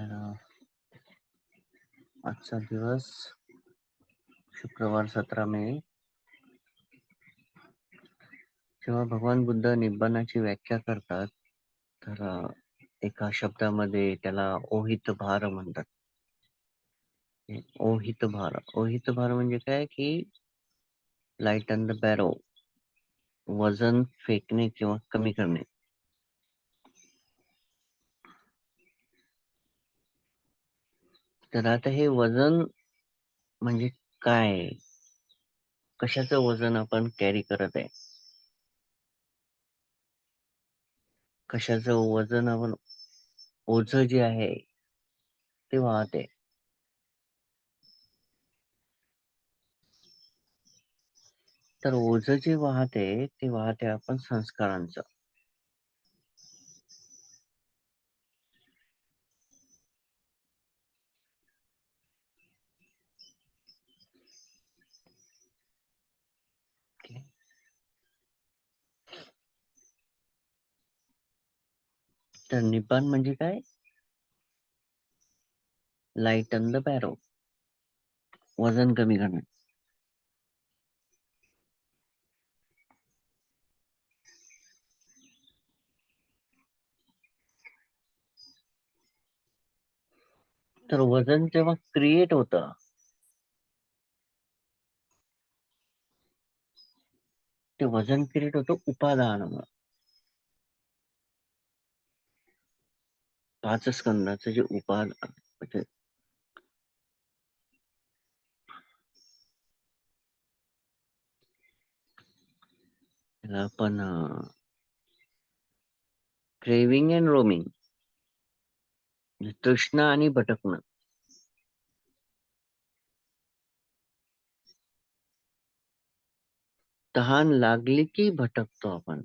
तर आजचा दिवस शुक्रवार सतरा मे. जेव्हा भगवान बुद्ध निब्बाणाची व्याख्या करतात तर एका शब्दामध्ये त्याला ओहित भार म्हणतात. ओहित भार ओहित भार म्हणजे काय? की लाइट अँड द बॅरो वजन फेकणे किंवा कमी करणे. तर आता हे वजन म्हणजे काय? कशाचं वजन आपण कॅरी करत आहे? कशाचं वजन आपण ओझ जे आहे ते वाहते तर ओझ जे वाहते ते वाहते आपण संस्कारांचं. तर निपान म्हणजे काय? लाइट अन द बॅरो वजन कमी करणे. तर वजन जेव्हा क्रिएट होतं ते वजन क्रिएट होतं उपादानामुळे. पाच स्कंदाचं जे उपादान म्हणजे त्याला आपण क्रेविंग अँड रोमिंग तृष्णा आणि भटकणं. तहान लागली की भटकतो आपण.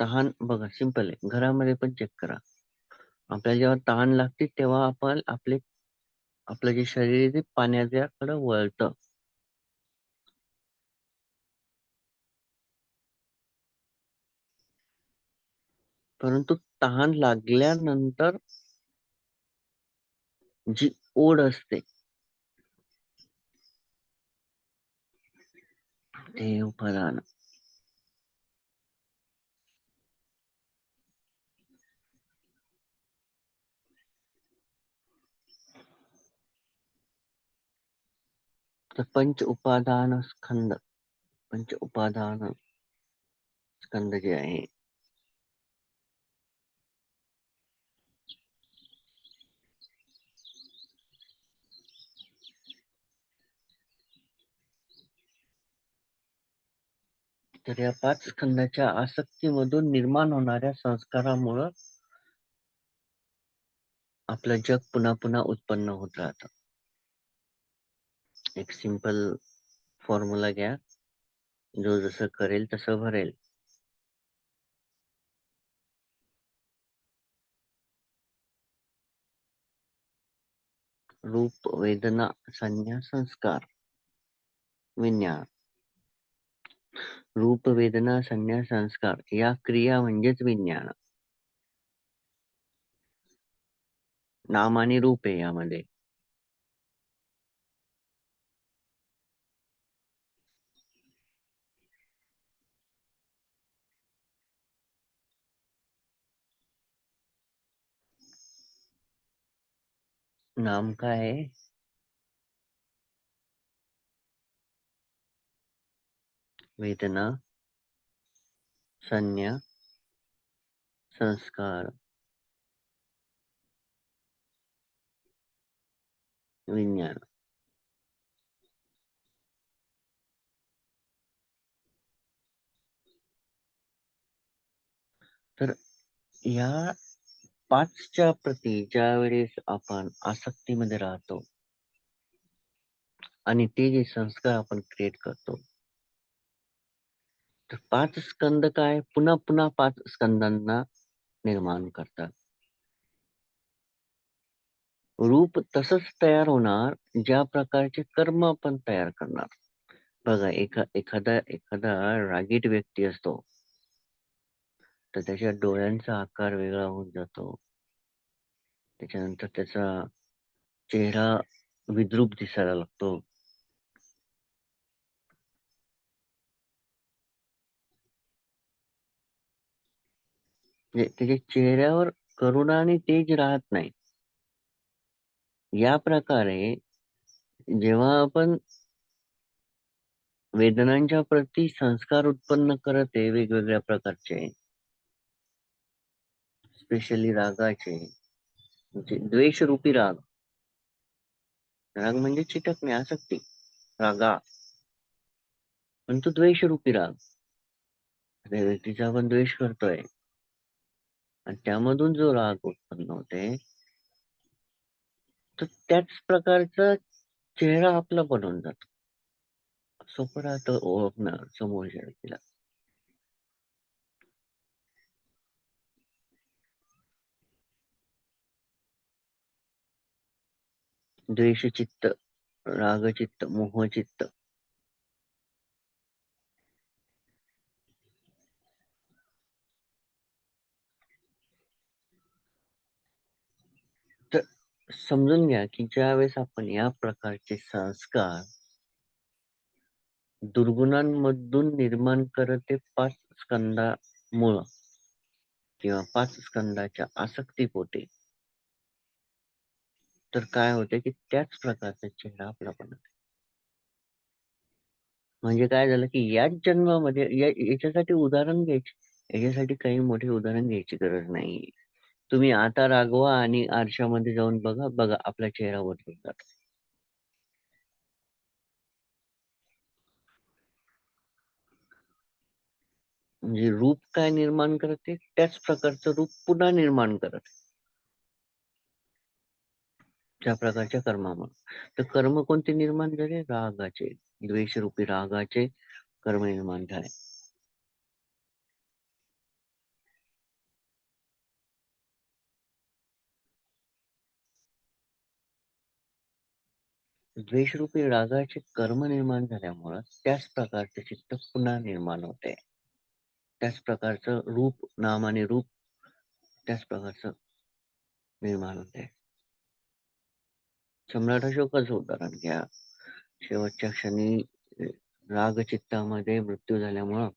तहान बघा सिंपल आहे. घरामध्ये पण चेक करा. आपल्याला जेव्हा तहान लागते तेव्हा आपण आपले आपलं जे शरीर आहे ते पाण्याच्याकडे वळतं. परंतु तहान लागल्यानंतर जी ओढ असते ते उपादान. तर पंच उपादान स्कंद पंच उपादान स्कंद जे आहे. तर या पाच स्कंदाच्या आसक्तीमधून निर्माण होणाऱ्या संस्कारामुळं आपलं जग पुन्हा पुन्हा उत्पन्न होत राहतं. एक सिंपल फॉर्म्युला घ्या. जो जसं करेल तसं भरेल. रूप वेदना संज्ञा संस्कार विज्ञान. रूप वेदना संज्ञा संस्कार. या क्रिया म्हणजेच विज्ञान. नाम आणि रूप आहे यामध्ये. नाम काय आहे वेदना संज्ञा संस्कार। विज्ञान। तर या पाचच्या प्रती ज्या वेळेस आपण आसक्तीमध्ये राहतो आणि ते जे संस्कार आपण क्रिएट करतो तर पाच स्कंद काय? पुन्हा पुन्हा पाच स्कंदांना निर्माण करतात. रूप तसंच तयार होणार ज्या प्रकारचे कर्म आपण तयार करणार. बघा एखा एखादा एखादा रागीट व्यक्ती असतो. तर त्याच्या डोळ्यांचा आकार वेगळा होऊन जातो. त्याच्यानंतर त्याचा चेहरा विद्रूप दिसायला लागतो. म्हणजे त्याच्या चेहऱ्यावर करुणा आणि तेज राहत नाही. या प्रकारे जेव्हा आपण वेदनांच्या प्रती संस्कार उत्पन्न करत आहे वेगवेगळ्या प्रकारचे स्पेशली रागाचे म्हणजे द्वेषरूपी राग. राग म्हणजे चिटकणे आसक्ती रागा. पण तो द्वेषरूपी राग. त्या व्यक्तीचा आपण द्वेष करतोय. आणि त्यामधून जो राग उत्पन्न होते तर त्याच प्रकारचा चेहरा आपला बनवून जातो. सोपं राहतं ओळखणार समोरच्या व्यक्तीला. द्वेषचित्त रागचित्त मोहचित्त. तर समजून घ्या की ज्यावेळेस आपण या प्रकारचे संस्कार दुर्गुणांमधून निर्माण करत ते पाच स्कंदामुळं किंवा पाच स्कंदाच्या आसक्तीपोटी तर काय होते की त्याच प्रकारचा चेहरा आपला बनत म्हणजे काय झालं की याच जन्मामध्ये याच्यासाठी उदाहरण घ्यायचे याच्यासाठी काही मोठे उदाहरण घ्यायची गरज नाही तुम्ही आता रागवा आणि आरशामध्ये जाऊन बघा बघा आपला चेहरा बदलून जातो. म्हणजे रूप काय निर्माण करते त्याच प्रकारचं रूप पुन्हा निर्माण करत. त्या प्रकारच्या कर्मामुळे. तर कर्म कोणते निर्माण झाले? रागाचे. द्वेषरूपी रागाचे कर्म निर्माण झाले. द्वेषरूपी रागाचे कर्म निर्माण झाल्यामुळं त्याच प्रकारचे चित्त पुन्हा निर्माण होते. त्याच प्रकारचं रूप नाम आणि रूप त्याच प्रकारचं निर्माण होते. सम्राट अशोकच होता कारण की शेवटच्या क्षणी रागचित्तामध्ये मृत्यू झाल्यामुळं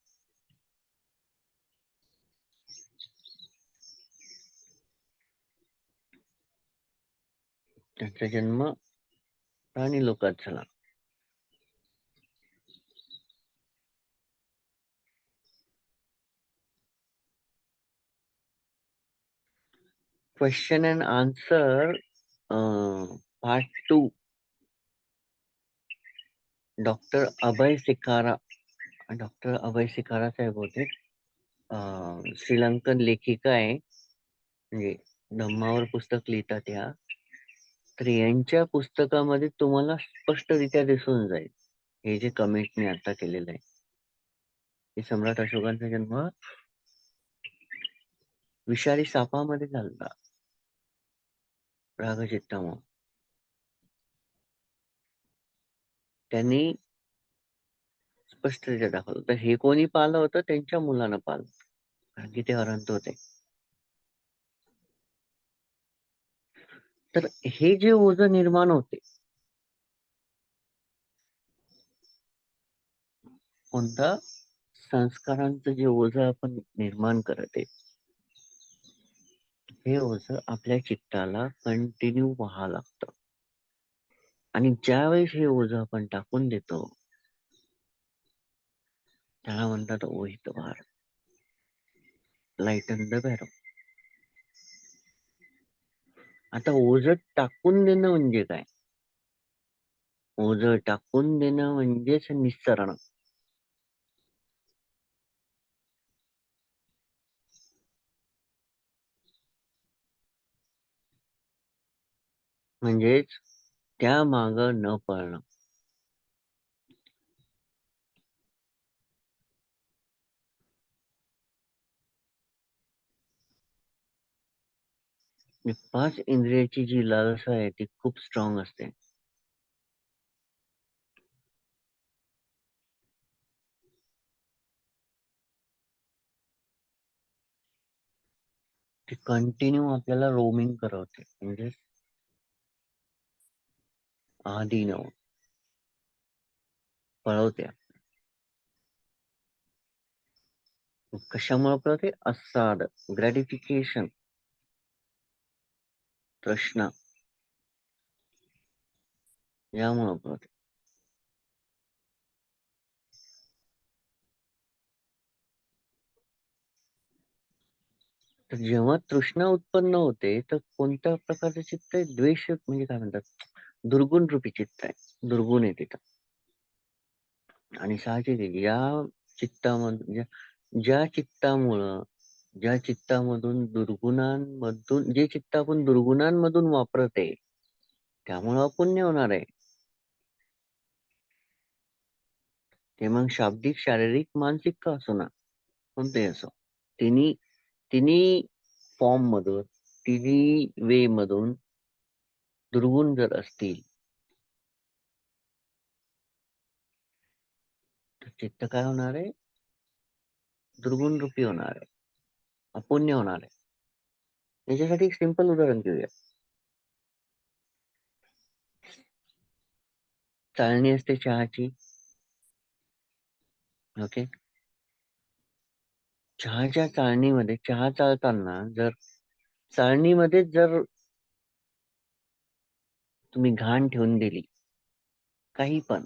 त्यांचा जन्म प्राणी लोकात झाला. Question and answer part two doctor Abhay Sikara doctor Abhay Sikara साहेब होते. Uh, श्रीलंकन लेखिका आहे. म्हणजे धम्मावर पुस्तक लिहितात या. तर यांच्या पुस्तकामध्ये तुम्हाला स्पष्टरित्या दिसून जाईल. हे जे कमेंटने आता केलेलं आहे. हे सम्राट अशोकांचा जन्म विषारी सापामध्ये झाला. रागचित्तामुळे. त्यांनी स्पष्टरित्या दाखवलं तर हे कोणी पाहिलं होतं? त्यांच्या मुलानं पाहिलं कारण की ते अरंत होते. तर हे जे ओझ निर्माण होते कोणता? संस्कारांचं जे ओझ आपण निर्माण करत आहे हे ओझ आपल्या चित्ताला कंटिन्यू व्हा लागतं. आणि ज्यावेळेस हे ओझ आपण टाकून देतो त्याला म्हणतात ओहित भार. लाईटन द बॅरो आता ओझ टाकून देणं म्हणजे काय? ओझ टाकून देणं म्हणजेच निसरण. म्हणजेच त्या माग न पळणं पाच इंद्रियाची जी लालसा आहे, ती खूप स्ट्रॉंग असते. ती कंटिन्यू आपल्याला रोमिंग करवते. म्हणजे आधीनं पळवते कशामुळे पळवते? असाद ग्रॅटिफिकेशन तृष्णा. यामुळे पळवते. जेव्हा तृष्णा उत्पन्न होते तर कोणत्या प्रकारचे चित्त द्वेष म्हणजे काय म्हणतात? दुर्गुण रूपी चित्त आहे. दुर्गुण आहे तिथं. आणि साहजिक या चित्तामधून ज्या ज्या चित्तामुळं ज्या चित्तामधून दुर्गुणांमधून जे चित्त आपण दुर्गुणांमधून वापरत आहे त्यामुळं अपुण्य होणार आहे. ते मग शाब्दिक शारीरिक मानसिक का असो ना कोणते असो. तिन्ही तिन्ही फॉर्म मधून तिन्ही वे मधून दुर्गुण जर असतील. तर चित्त काय होणार आहे? दुर्गुण रूपी होणार आहे. अपुण्य होणार आहे. याच्यासाठी एक सिंपल उदाहरण घेऊया. चाळणी असते चहाची. ओके चहाच्या चाळणीमध्ये चहा चालताना जर चाळणीमध्ये जर तुम्ही घाण ठेवून दिली. काही पण.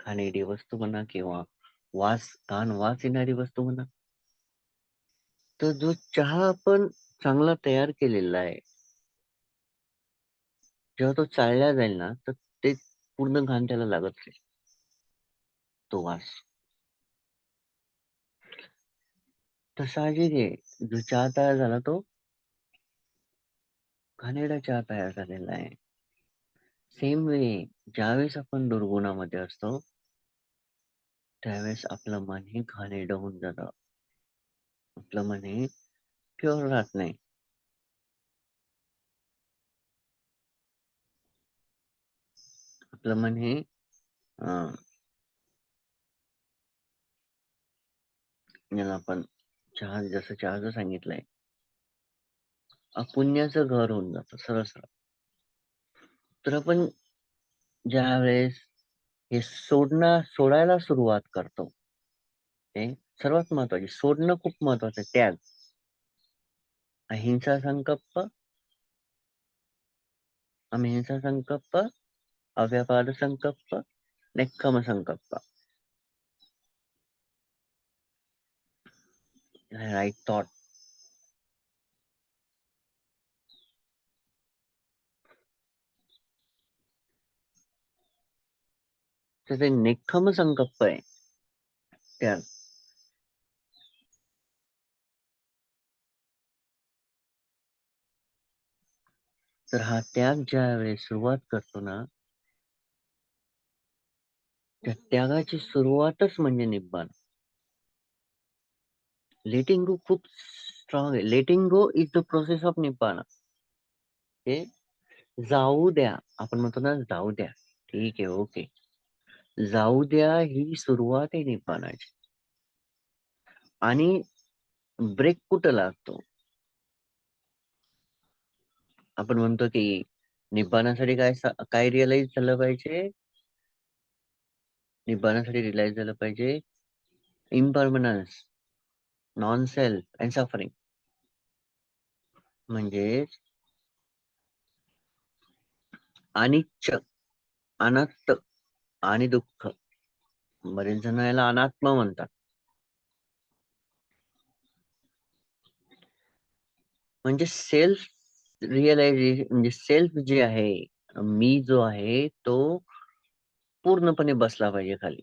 खाणेरी वस्तू म्हणा किंवा वास घाण वास येणारी वस्तू म्हणा. तर जो चहा आपण चांगला तयार केलेला आहे. जेव्हा तो चाळला जाईल ना तर ते पूर्ण घाण त्याला लागत नाही. तो वास. तर साहजिक आहे जो चहा तयार झाला तो घाणेरडा चहा तयार झालेला आहे. सेम वे ज्यावेळेस आपण दुर्गुणामध्ये असतो त्यावेळेस आपलं मन हे घाणेरडं होऊन जात. आपलं मन हे प्युअर राहत नाही. आपलं मन हे अं, याला आपण चहा जसं चहाचं सांगितलंय अपुण्याचं घर होऊन जातं सरळ सरळ. तर आपण ज्या वेळेस हे सोडणं सोडायला सुरुवात करतो हे सर्वात महत्त्वाचे सोडणं खूप महत्वाचं आहे. त्याग अहिंसा संकल्प अहिंसा संकल्प अव्यापाद संकल्प निक्कम संकल्प राईट थॉट तर ते नेक्खम संकल्प आहे. त्याग तर हा त्याग ज्यावेळी सुरुवात करतो ना त्या त्यागाची सुरुवातच म्हणजे निब्बाण. लेटिंग गो खूप स्ट्रॉंग आहे. Letting go is the process of nibbana हे जाऊ द्या. आपण म्हणतो ना जाऊ द्या. ठीक आहे ओके जाऊ द्या ही सुरुवात आहे निब्बाणाची आणि ब्रेक कुठं लागतो? आपण म्हणतो की निब्बाणासाठी काय काय रिअलाइज झालं पाहिजे? निब्बाणासाठी रिअलाइज झालं पाहिजे impermanence non self and suffering म्हणजेच अनिच्छ अनत्त आणि दुःख. बरेच जण याला अनात्मा म्हणतात. म्हणजे सेल्फ रिअलायझेशन म्हणजे सेल्फ जे आहे मी जो आहे तो पूर्णपणे बसला पाहिजे खाली.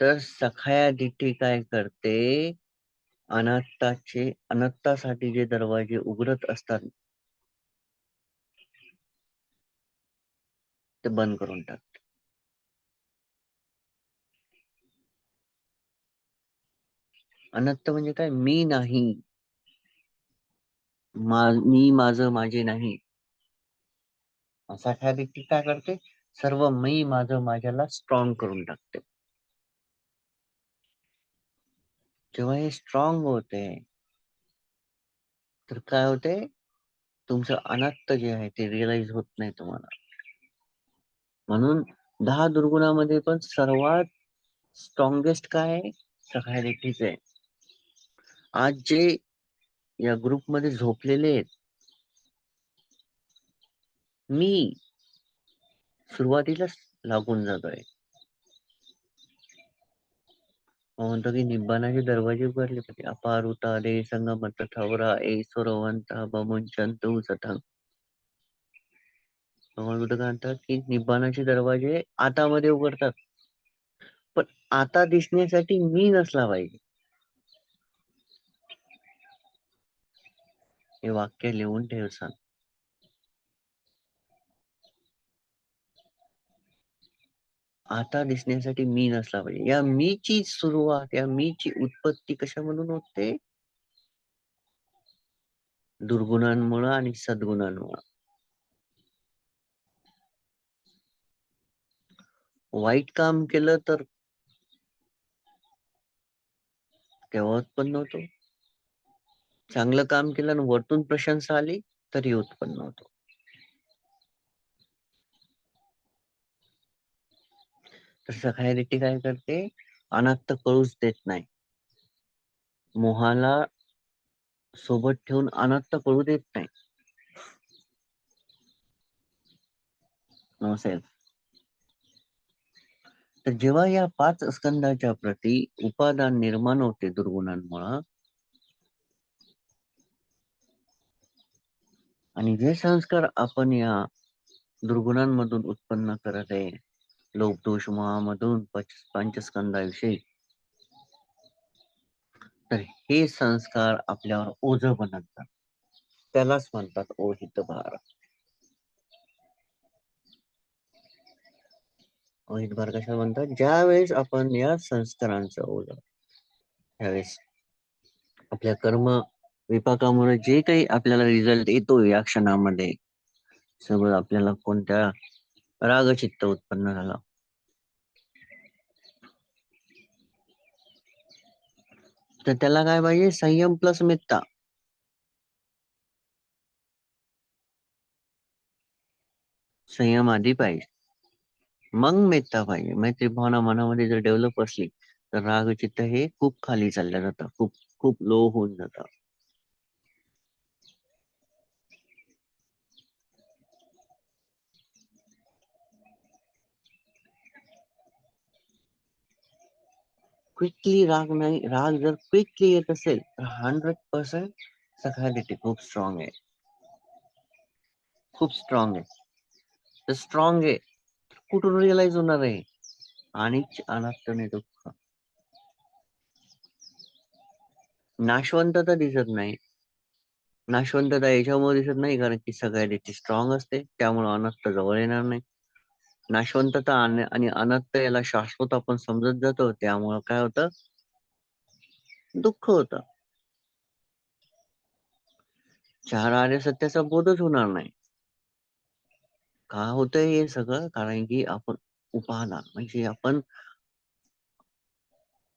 तर सखाया दिठी काय करते? अनाथाचे अनत्तासाठी जे दरवाजे उघडत असतात ते बंद करून टाकते अनत्त म्हणजे काय? मी नाही. मा मी माझं माझे नाही. सखाया व्यक्ती काय करते? सर्व मी माझं माझ्याला स्ट्रॉंग करून टाकते. जेव्हा हे स्ट्रॉंग होते तर काय होते? तुमचं अनात्त जे आहे ते रिअलाइज होत नाही तुम्हाला. म्हणून दहा दुर्गुणामध्ये पण सर्वात स्ट्रॉंगेस्ट काय आहे? सकाळीच आहे. आज जे या ग्रुपमध्ये झोपलेले आहेत मी सुरुवातीलाच लागून जातोय. म्हणतो की निब्बाणाचे दरवाजे उघडले पाहिजे. अपार उतारे संगमत ठवरा ए सुरवंता बमुंचंत सथंग भगवान बुद्ध म्हणतात की निब्बाणाचे दरवाजे आतामध्ये उघडतात. पण आता दिसण्यासाठी मी नसला पाहिजे. हे वाक्य लिहून ठेव आता दिसण्यासाठी मी नसला पाहिजे. या मीची सुरुवात या मीची उत्पत्ती कशामधून होते? दुर्गुणांमुळे आणि सद्गुणांमुळे. वाईट काम केलं तर तेव्हा उत्पन्न होतो? चांगलं काम केलं आणि वरतून प्रशंसा आली तरी उत्पन्न होतो. तर सखायरिटी काय करते? अनाथ कळूच देत नाही. मोहाला सोबत ठेवून अनाथ कळू देत नाही. नमस्कार. तर जेव्हा या पाच स्कंदाच्या प्रती उपादान निर्माण होते दुर्गुणांमुळे आणि जे संस्कार आपण या दुर्गुणांमधून उत्पन्न करत आहे लोक दोष मोहामधून पंचस्कंदाविषयी. तर हे संस्कार आपल्यावर ओझ बनतात त्यालाच म्हणतात ओहित भार. ओहित भार कशा म्हणतात? ज्या वेळेस आपण या संस्कारांचं ओझ त्यावेळेस आपल्या कर्म विपाकामुळे जे काही आपल्याला रिझल्ट येतो या क्षणामध्ये सगळं आपल्याला कोणत्या रागचित्त उत्पन्न झाला? तर त्याला काय पाहिजे? संयम प्लस मित्ता. संयम आधी पाहिजे. मग मेत्ता पाहिजे. मैत्री भावना मनामध्ये जर डेव्हलप असली तर रागचित्त हे खूप खाली चाललं जातं खूप खूप लो होऊन जातं क्विकली राग नाही राग जर क्विकली येत असेल तर हंड्रेड पर्सेंट सकाळी खूप स्ट्रॉंग आहे खूप स्ट्रॉंग आहे तर स्ट्रॉंग आहे कुठून रिअलाइज होणार आहे आणिच अनाथने दुःख नाशवंतता दिसत नाही नाशवंतता याच्यामुळे दिसत नाही कारण की सगळ्या स्ट्रॉंग असते त्यामुळे अनाथ जवळ येणार नाही नाशवंतता आणि अनंत याला शाश्वत आपण समजत जातो. त्यामुळं काय होतं? दुःख होत. चार आर्य सत्याचा बोधच होणार नाही. का होतंय हे सगळं? कारण की आपण उपादान म्हणजे आपण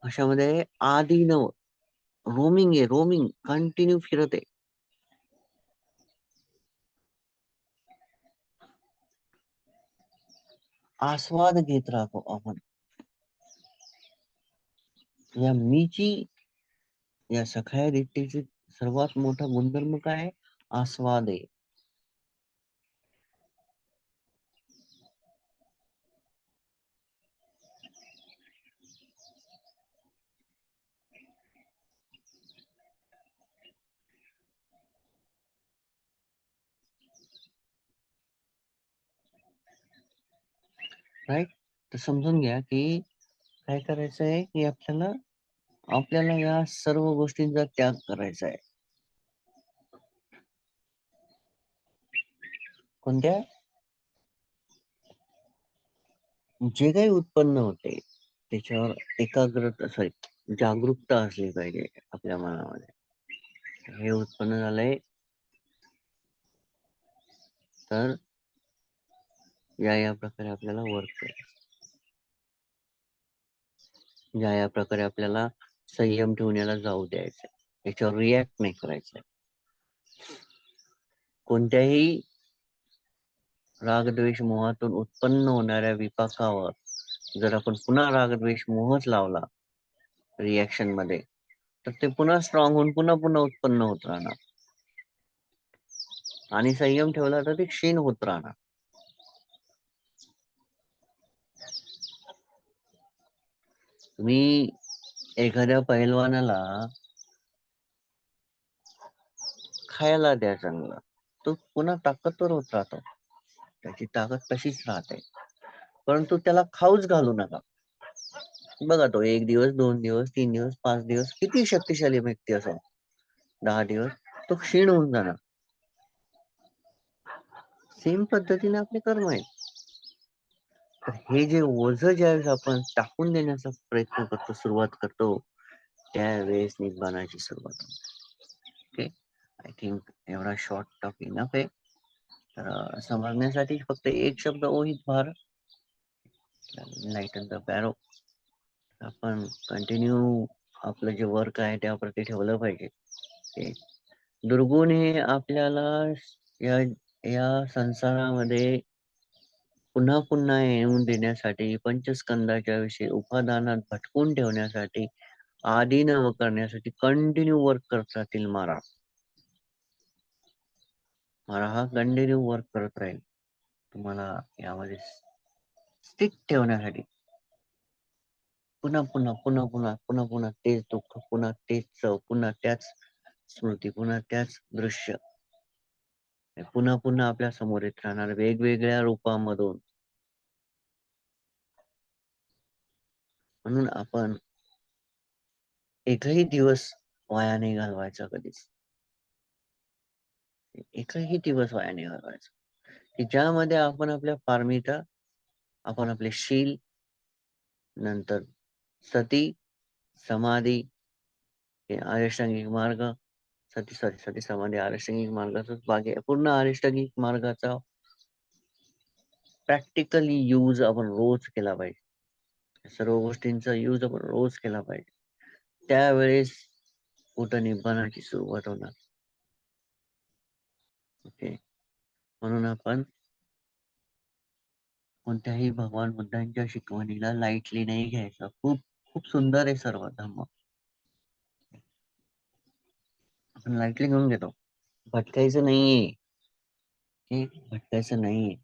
अशामध्ये आधी नव रोमिंग आहे रोमिंग कंटिन्यू फिरत आहे. आस्वाद घेत राहतो आपण. या मीची या सखाया दिट्टीची सर्वात मोठा गुणधर्म काय आस्वाद. आहे राईट तर समजून घ्या की काय करायचं आहे की आपल्याला आपल्याला या सर्व गोष्टींचा त्याग करायचा आहे. कोणत्या? जे काही उत्पन्न होते त्याच्यावर एकाग्रता सॉरी जागरूकता असली पाहिजे आपल्या मनामध्ये. हे उत्पन्न झालंय. तर या या प्रकारे आपल्याला वर्क करायचं या या प्रकारे आपल्याला संयम ठेवण्याला जाऊ द्यायचं याच्यावर रिॲक्ट नाही करायचं कोणत्याही रागद्वेष मोहातून उत्पन्न होणाऱ्या विपाकावर जर आपण पुन्हा रागद्वेष मोहच लावला रिॲक्शनमध्ये तर ते पुन्हा स्ट्रॉंग होऊन पुन्हा पुन्हा उत्पन्न होत राहणार. आणि संयम ठेवला तर ते क्षीण होत राहणार. तुम्ही एखाद्या पैलवानाला खायला द्या चांगला. तो पुन्हा ताकदवर होत राहतो. त्याची ताकद तशीच राहते. परंतु त्याला खाऊच घालू नका. बघा तो एक दिवस दोन दिवस तीन दिवस पाच दिवस किती शक्तिशाली व्यक्ती असो. दहा दिवस तो क्षीण होऊन जाणार. सेम पद्धतीने आपले कर्म आहेत. हे जे ओझ ज्यावेळेस आपण टाकून देण्याचा प्रयत्न करतो सुरुवात करतो त्यावेळेस निर्माणाची सुरुवात होते. ओके? आय थिंक एवढा शॉर्ट टॉक इनफ आहे. तर समजण्यासाठी फक्त एक शब्द ओहित भार लाइट द बॅरो आपण कंटिन्यू आपलं जे वर्क आहे त्याप्रती ठेवलं पाहिजे. दुर्गुण हे आपल्याला या या संसारामध्ये पुन्हा पुन्हा येऊन देण्यासाठी पंचस्कंदाच्या विषयी उपादानात भटकून ठेवण्यासाठी आदिनव करण्यासाठी कंटिन्यू वर्क करत राहतील मारा. मारा हा कंटिन्यू वर्क करत राहील. तुम्हाला यामध्ये स्टिक ठेवण्यासाठी. पुन्हा पुन्हा पुन्हा पुन्हा पुन्हा पुन्हा तेच दुःख पुन्हा तेच चव पुन्हा त्याच स्मृती पुन्हा त्याच दृश्य. पुन्हा पुन्हा आपल्यासमोर येत राहणार वेगवेगळ्या रूपामधून. म्हणून आपण एकही दिवस वाया नाही घालवायचा कधीच. एकही दिवस वाया नाही घालवायचा. की ज्यामध्ये आपण आपल्या पारमिता आपण आपले शील नंतर सती समाधी आरष्टांगिक मार्ग सती सॉरी सती समाधी आरष्टांगिक भाग आहे. पूर्ण आरष्टांगिक मार्गाचा प्रॅक्टिकली यूज आपण रोज केला पाहिजे. सर्व गोष्टींचा यूज आपण रोज केला पाहिजे. त्यावेळेस कुठं निब्बाणाची सुरुवात होणार? ओके म्हणून आपण कोणत्याही भगवान बुद्धांच्या शिकवणीला लाईटली नाही घ्यायचं. खूप खूप सुंदर आहे सर्व धम्म आपण लाईटली घेऊन घेतो भटकायचं नाहीये भटकायचं नाहीये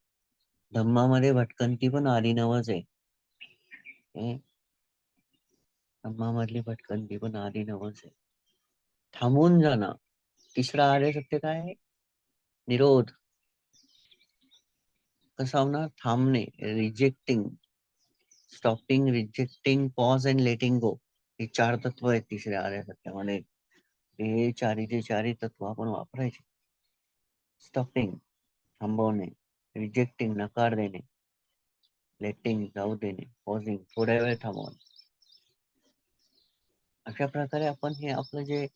धम्मामध्ये भटकंती पण आदिनवच आहे धम्मामधली भटकंती पण आदिनवच आहे थांबून जाणं तिसरा आर्य सत्य काय आहे निरोध। कसा होणार थांबणे rejecting stopping rejecting pause and letting go हे चार तत्व आहेत तिसऱ्या आर्य सत्यामध्ये हे चारीचे चारी तत्व आपण वापरायचे. स्टॉपिंग थांबवणे रिजेक्टिंग नकार देणे लेटिंग जाऊ देणे पॉझिंग थोड्या वेळ थांबवणे. अशा प्रकारे आपण हे आपलं जे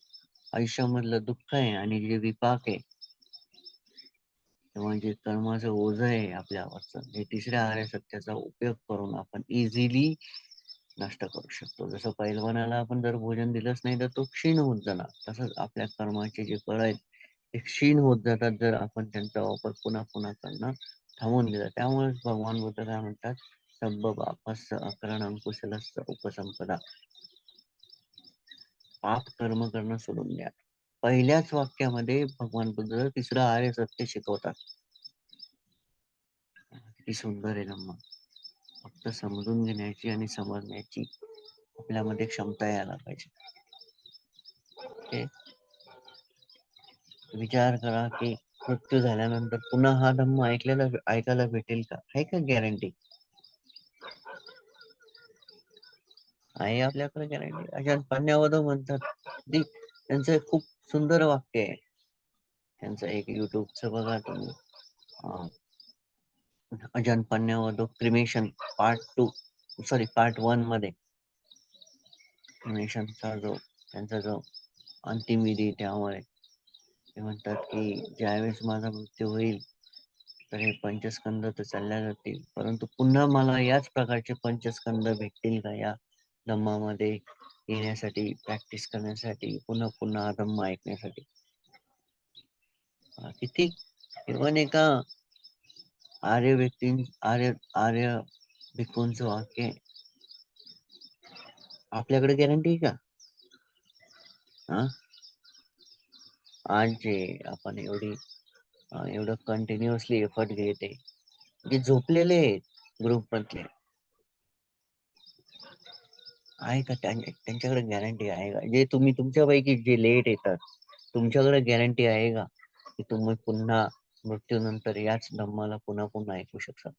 आयुष्यामधलं दुःख आहे आणि जे विपाक आहे किंवा जे म्हणजे कर्माचं ओझ आहे आपल्यावरचं. हे तिसऱ्या आर्य सत्याचा उपयोग करून आपण इझिली नष्ट करू शकतो. जसं पैलवानाला आपण जर भोजन दिलंच नाही तर तो क्षीण होत जाणार. तसंच आपल्या कर्माचे जे फळ आहेत ते क्षीण होत जातात जर आपण त्यांचा वापर पुन्हा पुन्हा करणं थांबवून दिला. त्यामुळेच भगवान बुद्ध काय म्हणतात? सबब अपस्य अकरण अंकुशल उपसंपदा. पाप कर्म करणं सोडून द्या. पहिल्याच वाक्यामध्ये भगवान बुद्ध तिसरं आर्य सत्य शिकवतात. किती सुंदर आहे ना फक्त समजून घेण्याची आणि समजण्याची आपल्यामध्ये क्षमता यायला पाहिजे. ओके? विचार करा की मृत्यू झाल्यानंतर पुन्हा हा धम्म ऐकलेला ऐकायला भेटेल का? आहे का गॅरंटी आहे आपल्याकडे गॅरंटी अशा पाण्यावध म्हणतात. त्यांचं खूप सुंदर वाक्य आहे. त्यांचं एक युट्यूबचं बघा तुम्ही. अजन पन्यावधो cremation part two sorry part वनमध्ये. क्रिमेशनचा जो त्यांचा जो अंतिम विधी त्यामुळे ते म्हणतात की ज्यावेळेस माझा मृत्यू होईल तर हे पंचस्कंद तर चालल्या जातील. परंतु पुन्हा मला याच प्रकारचे पंचस्कंद भेटतील का या धम्मामध्ये येण्यासाठी प्रॅक्टिस करण्यासाठी पुन्हा पुन्हा धम्म ऐकण्यासाठी? किती इव्हन एका आर्य व्यक्ती आर्य आर्य भिक्खूंचं वाक्य आपल्याकडे गॅरंटी आहे का? हा? आज जे आपण एवढी एवढं कंटिन्युअसली एफर्ट घेते जे झोपलेले आहेत ग्रुप मधले. आहे का? त्यांच्याकडे गॅरंटी आहे का? जे तुम्ही तुमच्यापैकी जे लेट येतात तुमच्याकडे गॅरंटी आहे का? की तुम्ही पुन्हा मृत्यूनंतर याच धम्माला पुन्हा पुन्हा ऐकू शकतात.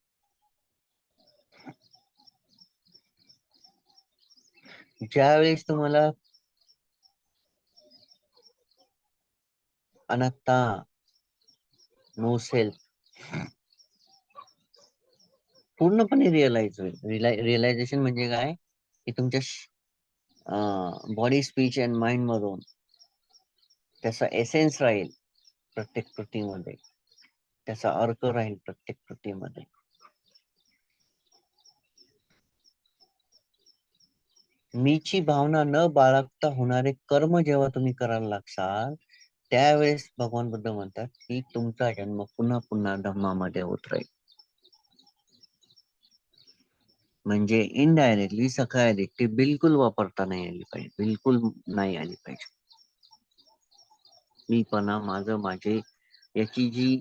ज्यावेळेस तुम्हाला अनात्ता नो सेल्फ पूर्णपणे रिअलाइज होईल. रिअलायझेशन म्हणजे काय? की तुमच्या बॉडी स्पीच अँड माइंड मधून त्याचा एसेन्स राहील प्रत्येक कृतीमध्ये. त्याचा अर्थ राहील प्रत्येक कृतीमध्ये मीची भावना न बाळगता होणारे कर्म जेव्हा तुम्ही करायला लागसाल त्यावेळेस भगवान बुद्ध म्हणतात की तुमचा जन्म पुन्हा पुन्हा धम्मामध्ये होत राहील. म्हणजे इनडायरेक्टली सकाळ ती बिलकुल वापरता नाही आली पाहिजे बिलकुल नाही आली पाहिजे. मीपणा माझं माझे याची जी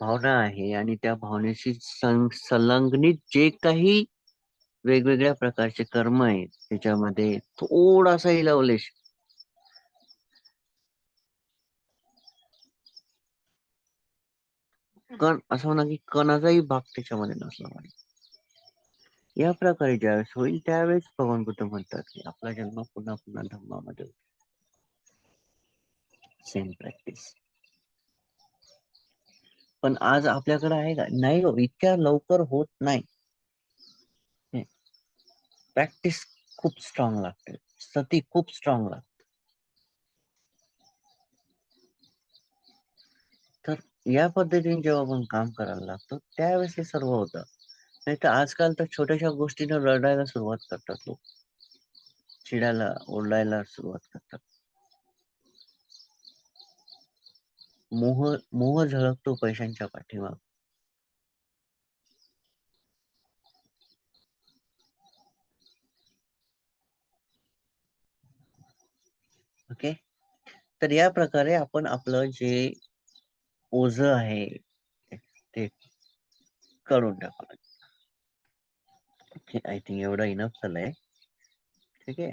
भावना आहे आणि त्या भावनेशी सं- संलग्नित जे काही वेगवेगळ्या प्रकारचे कर्म आहेत त्याच्यामध्ये थोडासाही लवलेश कण असं म्हणा की कणाचाही भाग त्याच्यामध्ये नसला पाहिजे. या प्रकारे ज्यावेळेस होईल त्यावेळेस भगवान बुद्ध म्हणतात की आपला जन्म पुन्हा पुन्हा धम्मामध्ये सेम प्रॅक्टिस पण आज आपल्याकडे आहे का? नाही हो इतक्या लवकर होत नाही. प्रॅक्टिस खूप स्ट्रॉंग लागते. सती खूप स्ट्रॉंग लागते. तर या पद्धतीने जेव्हा आपण काम करायला लागतो त्यावेळेस हे सर्व होतं. नाही तर आजकाल तर छोट्याशा गोष्टीनं रडायला सुरुवात करतात लोक. चिडायला ओरडायला सुरुवात करतात. मोह मोह झळकतो पैशांच्या पाठीमाग. ओके? तर या प्रकारे आपण आपलं जे ओझ आहे ते काढून टाकू आय थिंक एवढं इनफ झालंय. ठीक आहे?